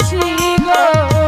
আছি গো।